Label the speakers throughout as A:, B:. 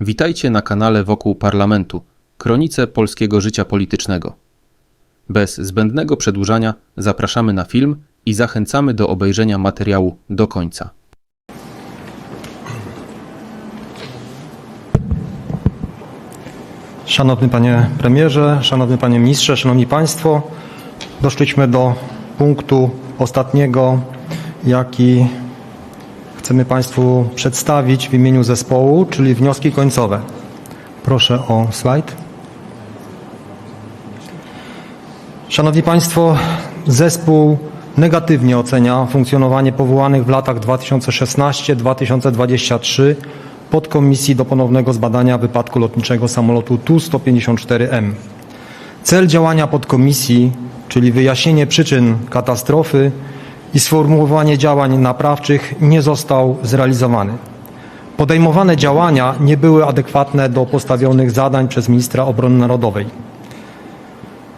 A: Witajcie na kanale Wokół Parlamentu, kronice polskiego życia politycznego. Bez zbędnego przedłużania zapraszamy na film i zachęcamy do obejrzenia materiału do końca.
B: Szanowny Panie Premierze, Szanowny Panie Ministrze, Szanowni Państwo, doszliśmy do punktu ostatniego, jaki chcemy Państwu przedstawić w imieniu zespołu, czyli wnioski końcowe. Proszę o slajd. Szanowni Państwo, zespół negatywnie ocenia funkcjonowanie powołanych w latach 2016-2023 podkomisji do ponownego zbadania wypadku lotniczego samolotu Tu-154M. Cel działania podkomisji, czyli wyjaśnienie przyczyn katastrofy i sformułowanie działań naprawczych nie został zrealizowany. Podejmowane działania nie były adekwatne do postawionych zadań przez ministra obrony narodowej.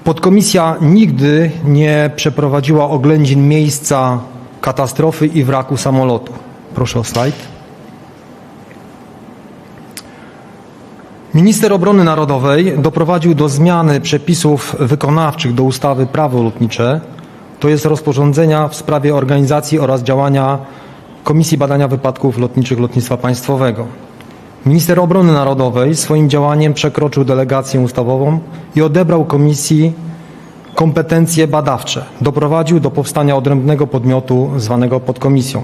B: Podkomisja nigdy nie przeprowadziła oględzin miejsca katastrofy i wraku samolotu. Proszę o slajd. Minister Obrony Narodowej doprowadził do zmiany przepisów wykonawczych do ustawy Prawo lotnicze, to jest rozporządzenia w sprawie organizacji oraz działania Komisji Badania Wypadków Lotniczych Lotnictwa Państwowego. Minister Obrony Narodowej swoim działaniem przekroczył delegację ustawową i odebrał komisji kompetencje badawcze. Doprowadził do powstania odrębnego podmiotu zwanego podkomisją.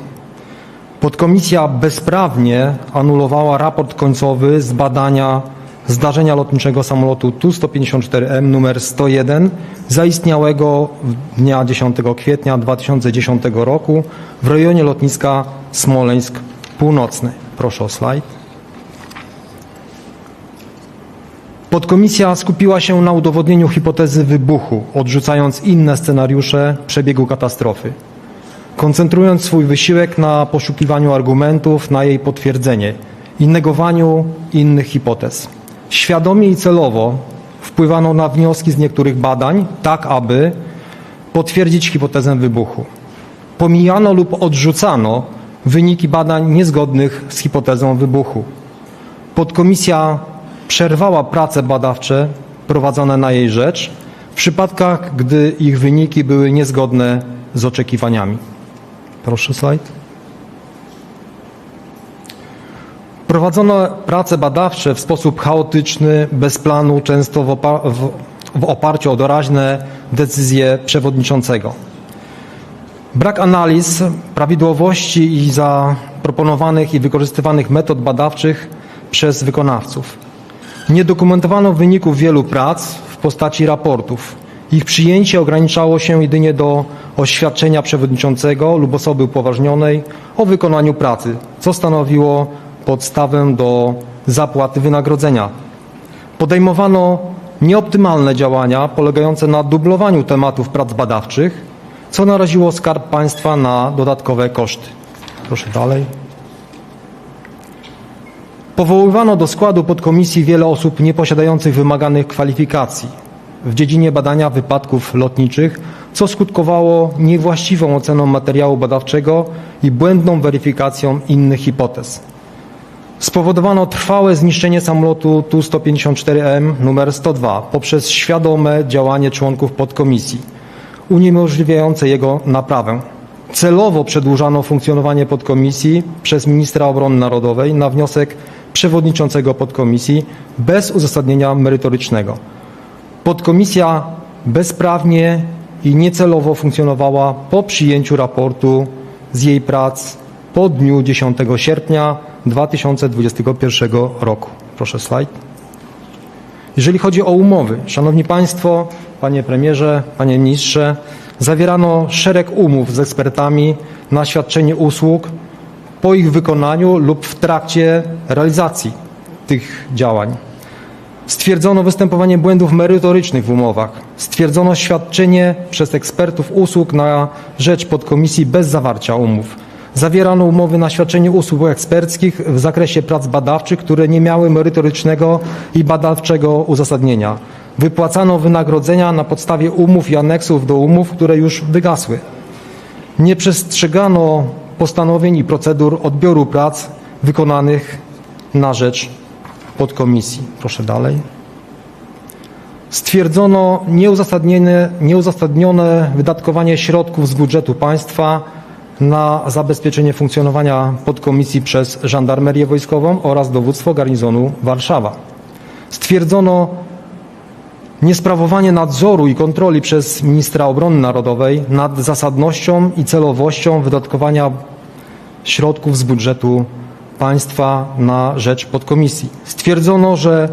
B: Podkomisja bezprawnie anulowała raport końcowy z badania zdarzenia lotniczego samolotu Tu-154M numer 101 zaistniałego dnia 10 kwietnia 2010 roku w rejonie lotniska Smoleńsk Północny. Proszę o slajd. Podkomisja skupiła się na udowodnieniu hipotezy wybuchu, odrzucając inne scenariusze przebiegu katastrofy koncentrując swój wysiłek na poszukiwaniu argumentów na jej potwierdzenie i negowaniu innych hipotez. Świadomie i celowo wpływano na wnioski z niektórych badań, tak aby potwierdzić hipotezę wybuchu. Pomijano lub odrzucano wyniki badań niezgodnych z hipotezą wybuchu. Podkomisja przerwała prace badawcze prowadzone na jej rzecz w przypadkach, gdy ich wyniki były niezgodne z oczekiwaniami. Proszę slajd. Prowadzono prace badawcze w sposób chaotyczny, bez planu, często w, w, w oparciu o doraźne decyzje przewodniczącego. Brak analiz prawidłowości i zaproponowanych i wykorzystywanych metod badawczych przez wykonawców. Nie dokumentowano wyników wielu prac w postaci raportów. Ich przyjęcie ograniczało się jedynie do oświadczenia przewodniczącego lub osoby upoważnionej o wykonaniu pracy, co stanowiło podstawę do zapłaty wynagrodzenia. Podejmowano nieoptymalne działania polegające na dublowaniu tematów prac badawczych, co naraziło Skarb Państwa na dodatkowe koszty. Proszę dalej. Powoływano do składu podkomisji wiele osób nieposiadających wymaganych kwalifikacji w dziedzinie badania wypadków lotniczych, co skutkowało niewłaściwą oceną materiału badawczego i błędną weryfikacją innych hipotez. Spowodowano trwałe zniszczenie samolotu Tu-154M numer 102 poprzez świadome działanie członków podkomisji, uniemożliwiające jego naprawę. Celowo przedłużano funkcjonowanie podkomisji przez ministra obrony narodowej na wniosek przewodniczącego podkomisji bez uzasadnienia merytorycznego. Podkomisja bezprawnie i niecelowo funkcjonowała po przyjęciu raportu z jej prac po dniu 10 sierpnia 2021 roku. Proszę slajd. Jeżeli chodzi o umowy, Szanowni Państwo, Panie Premierze, Panie Ministrze, zawierano szereg umów z ekspertami na świadczenie usług po ich wykonaniu lub w trakcie realizacji tych działań. Stwierdzono występowanie błędów merytorycznych w umowach. Stwierdzono świadczenie przez ekspertów usług na rzecz podkomisji bez zawarcia umów. Zawierano umowy na świadczenie usług eksperckich w zakresie prac badawczych, które nie miały merytorycznego i badawczego uzasadnienia. Wypłacano wynagrodzenia na podstawie umów i aneksów do umów, które już wygasły. Nie przestrzegano postanowień i procedur odbioru prac wykonanych na rzecz podkomisji. Proszę dalej. Stwierdzono nieuzasadnione, nieuzasadnione wydatkowanie środków z budżetu państwa na zabezpieczenie funkcjonowania podkomisji przez Żandarmerię Wojskową oraz dowództwo garnizonu Warszawa. Stwierdzono niesprawowanie nadzoru i kontroli przez ministra obrony narodowej nad zasadnością i celowością wydatkowania środków z budżetu państwa na rzecz podkomisji. Stwierdzono, że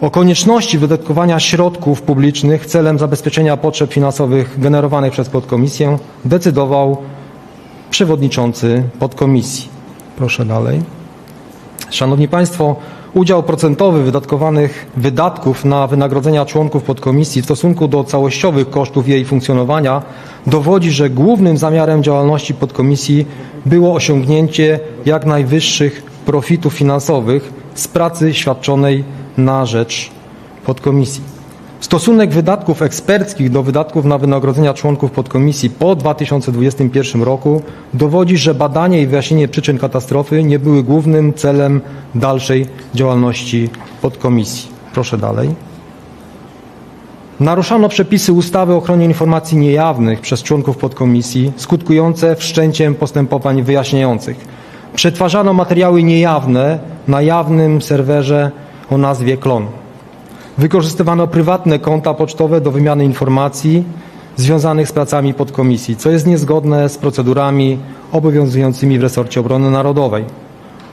B: o konieczności wydatkowania środków publicznych celem zabezpieczenia potrzeb finansowych generowanych przez podkomisję decydował przewodniczący podkomisji. Proszę dalej. Szanowni Państwo, udział procentowy wydatkowanych wydatków na wynagrodzenia członków podkomisji w stosunku do całościowych kosztów jej funkcjonowania dowodzi, że głównym zamiarem działalności podkomisji było osiągnięcie jak najwyższych profitów finansowych z pracy świadczonej na rzecz podkomisji. Stosunek wydatków eksperckich do wydatków na wynagrodzenia członków podkomisji po 2021 roku dowodzi, że badanie i wyjaśnienie przyczyn katastrofy nie były głównym celem dalszej działalności podkomisji. Proszę dalej. Naruszano przepisy ustawy o ochronie informacji niejawnych przez członków podkomisji, skutkujące wszczęciem postępowań wyjaśniających. Przetwarzano materiały niejawne na jawnym serwerze o nazwie Klon. Wykorzystywano prywatne konta pocztowe do wymiany informacji związanych z pracami podkomisji, co jest niezgodne z procedurami obowiązującymi w resorcie obrony narodowej.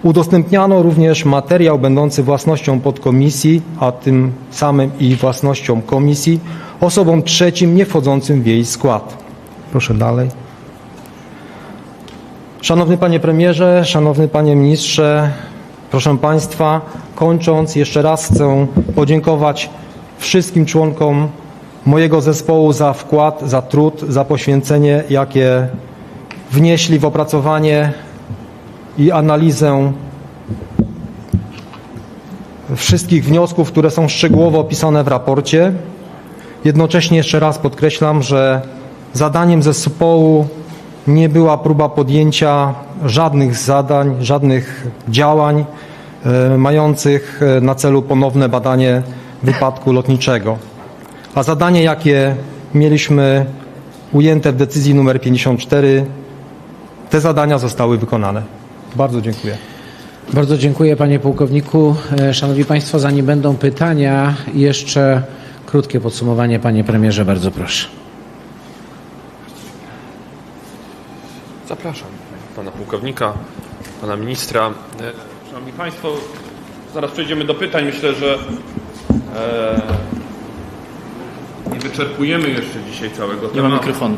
B: Udostępniano również materiał będący własnością podkomisji, a tym samym i własnością komisji, osobom trzecim nie wchodzącym w jej skład. Proszę dalej. Szanowny Panie Premierze, Szanowny Panie Ministrze, proszę Państwa, kończąc jeszcze raz chcę podziękować wszystkim członkom mojego zespołu za wkład, za trud, za poświęcenie, jakie wnieśli w opracowanie i analizę wszystkich wniosków, które są szczegółowo opisane w raporcie. Jednocześnie jeszcze raz podkreślam, że zadaniem zespołu nie była próba podjęcia żadnych zadań, żadnych działań e, mających e, na celu ponowne badanie wypadku lotniczego. A zadanie, jakie mieliśmy ujęte w decyzji nr 54, te zadania zostały wykonane. Bardzo dziękuję.
C: Bardzo dziękuję panie pułkowniku. E, Szanowni państwo, zanim będą pytania, jeszcze krótkie podsumowanie panie premierze, bardzo proszę.
D: Zapraszam pana pułkownika, pana ministra. Szanowni Państwo, zaraz przejdziemy do pytań. Myślę, że e, nie wyczerpujemy jeszcze dzisiaj całego
E: Nie ma
D: tematu.
E: mikrofonu.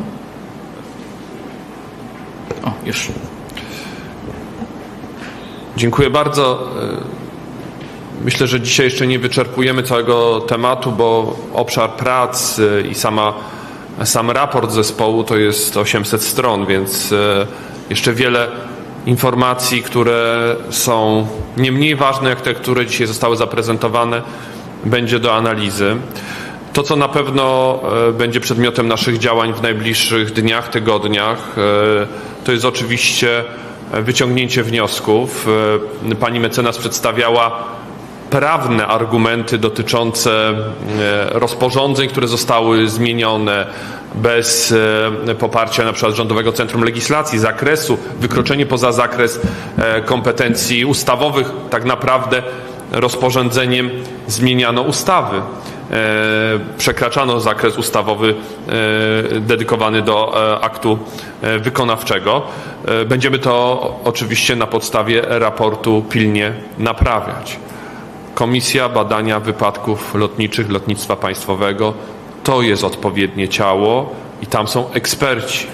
E: O, już.
D: Dziękuję bardzo. E, Myślę, że dzisiaj jeszcze nie wyczerpujemy całego tematu, bo obszar prac e, i sama, sam raport zespołu to jest 800 stron, więc e, jeszcze wiele informacji, które są nie mniej ważne jak te, które dzisiaj zostały zaprezentowane, będzie do analizy. To, co na pewno e, będzie przedmiotem naszych działań w najbliższych dniach, tygodniach, e, to jest oczywiście wyciągnięcie wniosków. Pani mecenas przedstawiała prawne argumenty dotyczące e, rozporządzeń, które zostały zmienione bez e, poparcia na przykład Rządowego Centrum Legislacji, zakresu, wykroczenie poza zakres e, kompetencji ustawowych, tak naprawdę rozporządzeniem zmieniano ustawy. Przekraczano zakres ustawowy dedykowany do aktu wykonawczego. Będziemy to oczywiście na podstawie raportu pilnie naprawiać. Komisja Badania Wypadków Lotniczych Lotnictwa Państwowego to jest odpowiednie ciało i tam są eksperci,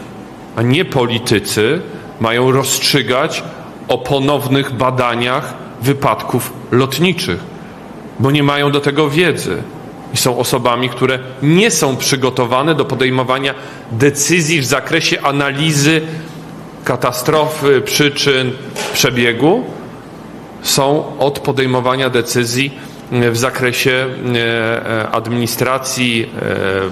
D: a nie politycy mają rozstrzygać o ponownych badaniach wypadków lotniczych, bo nie mają do tego wiedzy i są osobami, które nie są przygotowane do podejmowania decyzji w zakresie analizy katastrofy, przyczyn, przebiegu są od podejmowania decyzji e, w zakresie e, e, administracji,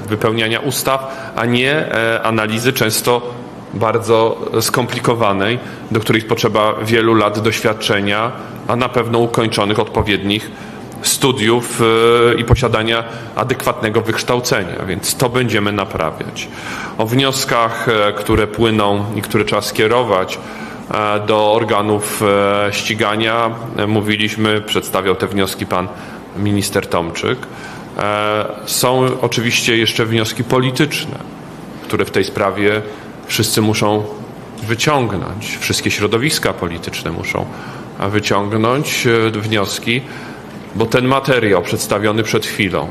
D: wypełniania ustaw, a nie analizy często bardzo skomplikowanej, do której potrzeba wielu lat doświadczenia, a na pewno ukończonych odpowiednich studiów i posiadania adekwatnego wykształcenia, więc to będziemy naprawiać. O wnioskach, które płyną i które trzeba skierować do organów e, ścigania, e, mówiliśmy, przedstawiał te wnioski pan minister Tomczyk. E, Są oczywiście jeszcze wnioski polityczne, które w tej sprawie wszyscy muszą wyciągnąć, wszystkie środowiska polityczne muszą wyciągnąć e, wnioski, bo ten materiał przedstawiony przed chwilą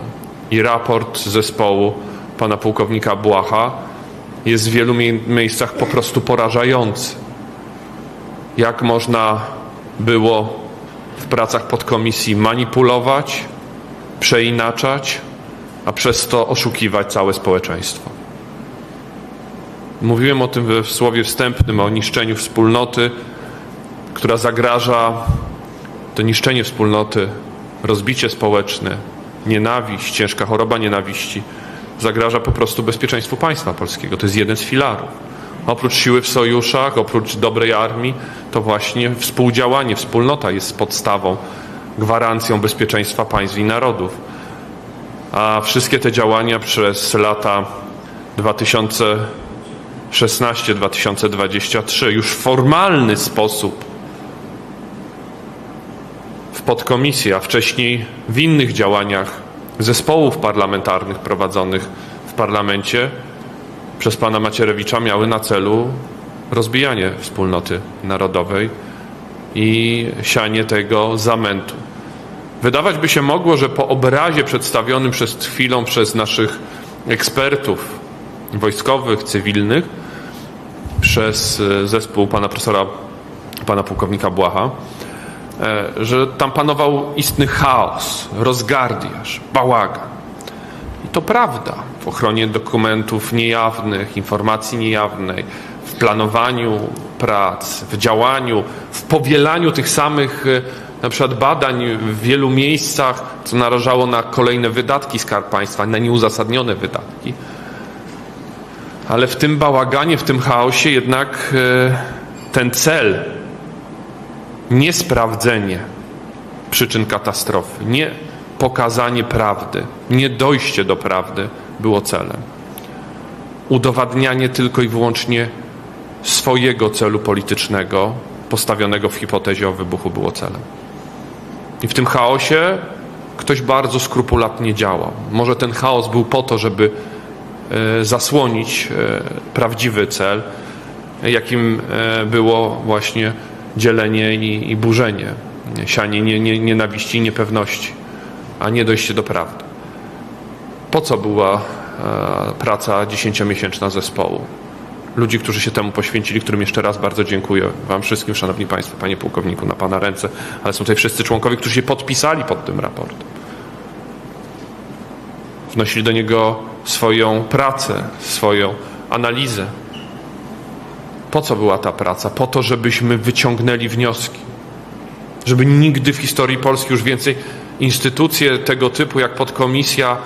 D: i raport zespołu pana pułkownika Błacha jest w wielu mie- miejscach po prostu porażający. Jak można było w pracach podkomisji manipulować, przeinaczać, a przez to oszukiwać całe społeczeństwo. Mówiłem o tym we- słowie wstępnym, o niszczeniu wspólnoty, która zagraża to niszczenie wspólnoty, rozbicie społeczne, nienawiść, ciężka choroba nienawiści zagraża po prostu bezpieczeństwu państwa polskiego. To jest jeden z filarów. Oprócz siły w sojuszach, oprócz dobrej armii, to właśnie współdziałanie, wspólnota jest podstawą, gwarancją bezpieczeństwa państw i narodów. A wszystkie te działania przez lata 2016-2023 już w formalny sposób w podkomisji, a wcześniej w innych działaniach zespołów parlamentarnych prowadzonych w parlamencie przez pana Macierewicza miały na celu rozbijanie wspólnoty narodowej i sianie tego zamętu. Wydawać by się mogło, że po obrazie przedstawionym przed chwilą przez naszych ekspertów wojskowych, cywilnych, przez e, zespół pana profesora, pana pułkownika Błaha, e, że tam panował istny chaos, rozgardiaż, bałagan. To prawda. W ochronie dokumentów niejawnych, informacji niejawnej, w planowaniu prac, w działaniu, w powielaniu tych samych e, na przykład badań w wielu miejscach, co narażało na kolejne wydatki Skarb Państwa, na nieuzasadnione wydatki. Ale w tym bałaganie, w tym chaosie jednak e, ten cel nie sprawdzenie przyczyn katastrofy, nie pokazanie prawdy, nie dojście do prawdy było celem. Udowadnianie tylko i wyłącznie swojego celu politycznego, postawionego w hipotezie o wybuchu, było celem. I w tym chaosie ktoś bardzo skrupulatnie działał. Może ten chaos był po to, żeby e, zasłonić e, prawdziwy cel, jakim e, było właśnie dzielenie i, burzenie, sianie nie, nie, nienawiści i niepewności, a nie dojście do prawdy. Po co była e, praca dziesięciomiesięczna zespołu? Ludzi, którzy się temu poświęcili, którym jeszcze raz bardzo dziękuję Wam wszystkim, Szanowni Państwo, Panie Pułkowniku, na Pana ręce, ale są tutaj wszyscy członkowie, którzy się podpisali pod tym raportem. Wnosili do niego swoją pracę, swoją analizę. Po co była ta praca? Po to, żebyśmy wyciągnęli wnioski. Żeby nigdy w historii Polski już więcej instytucje tego typu jak podkomisja,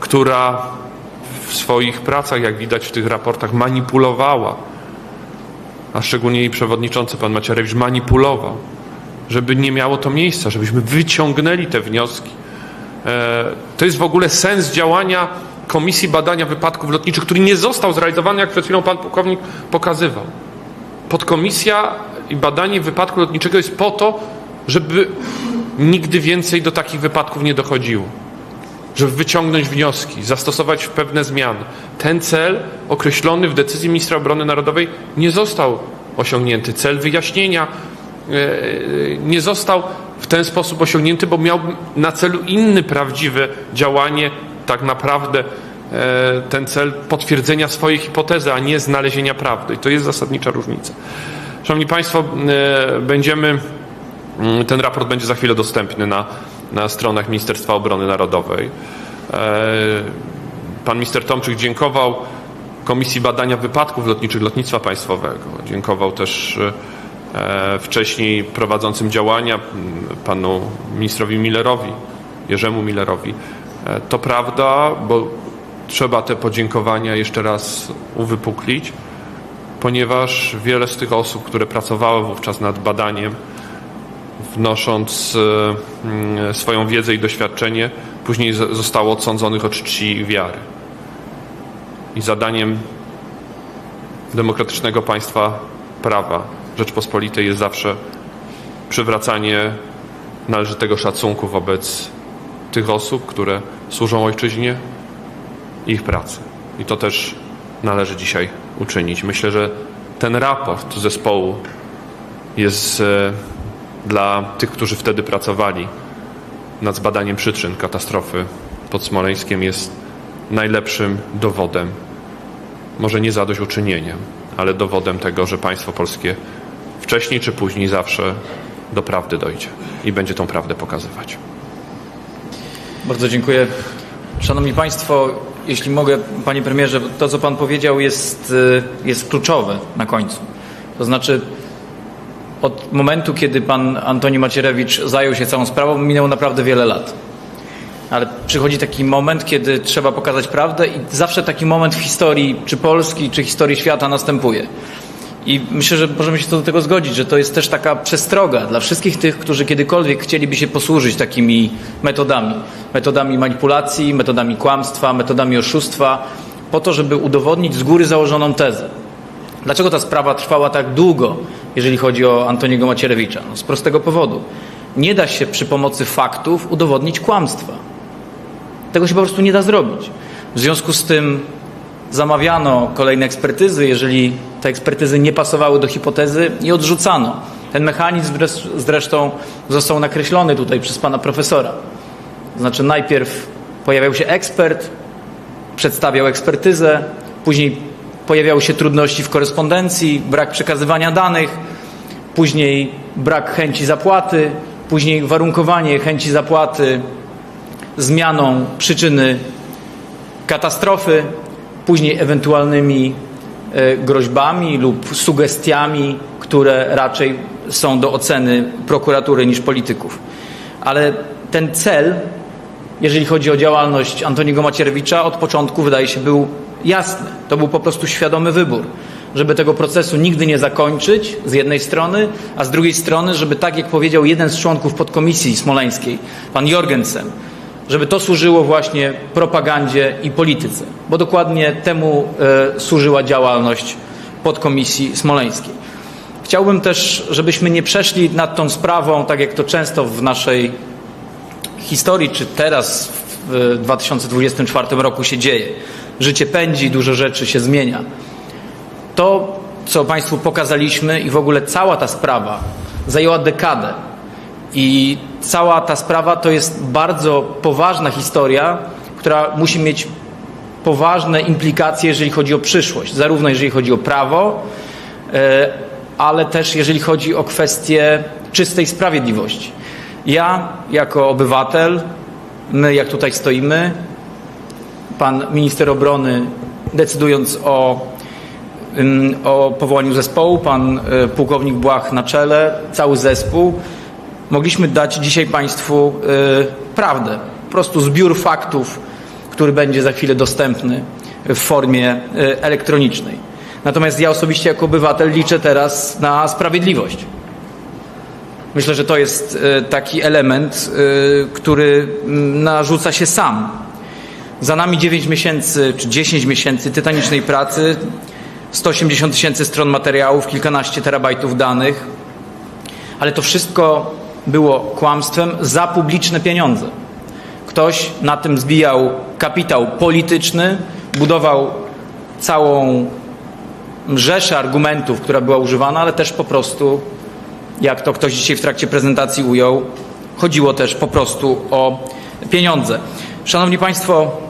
D: która w swoich pracach, jak widać w tych raportach, manipulowała, a szczególnie jej przewodniczący pan Macierewicz manipulował, żeby nie miało to miejsca, żebyśmy wyciągnęli te wnioski. E, To jest w ogóle sens działania Komisji Badania Wypadków Lotniczych, który nie został zrealizowany, jak przed chwilą pan pułkownik pokazywał. Podkomisja i badanie wypadku lotniczego jest po to, żeby nigdy więcej do takich wypadków nie dochodziło. Żeby wyciągnąć wnioski, zastosować pewne zmiany. Ten cel określony w decyzji ministra obrony narodowej nie został osiągnięty. Cel wyjaśnienia e, nie został w ten sposób osiągnięty, bo miał na celu inny prawdziwe działanie, tak naprawdę e, ten cel potwierdzenia swojej hipotezy, a nie znalezienia prawdy. I to jest zasadnicza różnica. Szanowni Państwo, e, będziemy, ten raport będzie za chwilę dostępny na, na stronach Ministerstwa Obrony Narodowej. E, Pan minister Tomczyk dziękował Komisji Badania Wypadków Lotniczych Lotnictwa Państwowego. Dziękował też e, wcześniej prowadzącym działania panu ministrowi Millerowi, Jerzemu Millerowi. E, To prawda, bo trzeba te podziękowania jeszcze raz uwypuklić. ponieważ wiele z tych osób, które pracowały wówczas nad badaniem, wnosząc e, mm, swoją wiedzę i doświadczenie, później zostało odsądzonych od czci wiary. I zadaniem demokratycznego państwa prawa Rzeczpospolitej jest zawsze przywracanie należytego szacunku wobec tych osób, które służą ojczyźnie i ich pracy. I to też należy dzisiaj uczynić. Myślę, że ten raport zespołu jest e, dla tych, którzy wtedy pracowali nad zbadaniem przyczyn katastrofy pod Smoleńskiem jest najlepszym dowodem, może nie zadośćuczynieniem, ale dowodem tego, że państwo polskie wcześniej czy później zawsze do prawdy dojdzie i będzie tą prawdę pokazywać.
E: Bardzo dziękuję. Szanowni Państwo, jeśli mogę, Panie Premierze, to co Pan powiedział jest, y, jest kluczowe na końcu. To znaczy, od momentu, kiedy Pan Antoni Macierewicz zajął się całą sprawą, minęło naprawdę wiele lat. Ale przychodzi taki moment, kiedy trzeba pokazać prawdę, i zawsze taki moment w historii, czy Polski, czy historii świata następuje. I myślę, że możemy się do tego zgodzić, że to jest też taka przestroga dla wszystkich tych, którzy kiedykolwiek chcieliby się posłużyć takimi metodami. Metodami manipulacji, metodami kłamstwa, metodami oszustwa, po to, żeby udowodnić z góry założoną tezę. Dlaczego ta sprawa trwała tak długo, jeżeli chodzi o Antoniego Macierewicza? No, z prostego powodu. Nie da się przy pomocy faktów udowodnić kłamstwa. Tego się po prostu nie da zrobić. W związku z tym zamawiano kolejne ekspertyzy, jeżeli te ekspertyzy nie pasowały do hipotezy i odrzucano. Ten mechanizm zres- zresztą został nakreślony tutaj przez pana profesora. Znaczy najpierw pojawiał się ekspert, przedstawiał ekspertyzę, później pojawiały się trudności w korespondencji, brak przekazywania danych, później brak chęci zapłaty, później warunkowanie chęci zapłaty zmianą przyczyny katastrofy, później ewentualnymi e, groźbami lub sugestiami, które raczej są do oceny prokuratury niż polityków. Ale ten cel, jeżeli chodzi o działalność Antoniego Macierewicza, od początku wydaje się był jasny. To był po prostu świadomy wybór, żeby tego procesu nigdy nie zakończyć z jednej strony, a z drugiej strony, żeby tak jak powiedział jeden z członków podkomisji smoleńskiej, pan Jorgensen, żeby to służyło właśnie propagandzie i polityce, bo dokładnie temu e, służyła działalność podkomisji smoleńskiej. Chciałbym też, żebyśmy nie przeszli nad tą sprawą, tak jak to często w naszej historii, czy teraz w 2024 roku się dzieje. Życie pędzi, dużo rzeczy się zmienia. To, co Państwu pokazaliśmy i w ogóle cała ta sprawa zajęła dekadę. I cała ta sprawa to jest bardzo poważna historia, która musi mieć poważne implikacje, jeżeli chodzi o przyszłość, zarówno jeżeli chodzi o prawo, e, ale też jeżeli chodzi o kwestię czystej sprawiedliwości. Ja, jako obywatel, my, jak tutaj stoimy, pan minister obrony, decydując o, o powołaniu zespołu, pan y, pułkownik Błach na czele, cały zespół, mogliśmy dać dzisiaj Państwu y, prawdę. Po prostu zbiór faktów, który będzie za chwilę dostępny w formie y, elektronicznej. Natomiast ja osobiście jako obywatel liczę teraz na sprawiedliwość. Myślę, że to jest taki element, który mm, narzuca się sam. Za nami 9 miesięcy czy 10 miesięcy tytanicznej pracy, 180 tysięcy stron materiałów, kilkanaście terabajtów danych, ale to wszystko było kłamstwem za publiczne pieniądze. Ktoś na tym zbijał kapitał polityczny, budował całą rzeszę argumentów, która była używana, ale też po prostu, jak to ktoś dzisiaj w trakcie prezentacji ujął, chodziło też po prostu o pieniądze. Szanowni Państwo,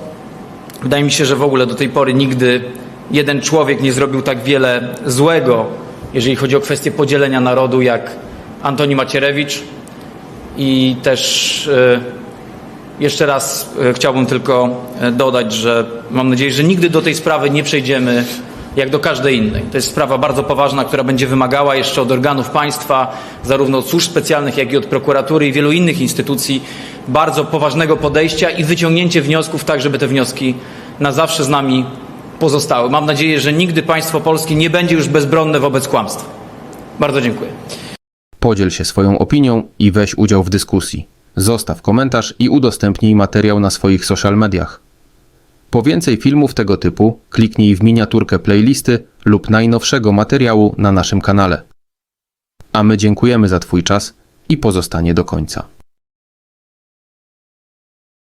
E: wydaje mi się, że w ogóle do tej pory nigdy jeden człowiek nie zrobił tak wiele złego, jeżeli chodzi o kwestię podzielenia narodu, jak Antoni Macierewicz. I też e, jeszcze raz e, chciałbym tylko e, dodać, że mam nadzieję, że nigdy do tej sprawy nie przejdziemy jak do każdej innej. To jest sprawa bardzo poważna, która będzie wymagała jeszcze od organów państwa, zarówno od służb specjalnych, jak i od prokuratury i wielu innych instytucji, bardzo poważnego podejścia i wyciągnięcie wniosków tak, żeby te wnioski na zawsze z nami pozostały. Mam nadzieję, że nigdy państwo polskie nie będzie już bezbronne wobec kłamstwa. Bardzo dziękuję.
A: Podziel się swoją opinią i weź udział w dyskusji. Zostaw komentarz i udostępnij materiał na swoich social mediach. Po więcej filmów tego typu kliknij w miniaturkę playlisty lub najnowszego materiału na naszym kanale. A my dziękujemy za Twój czas i pozostanie do końca.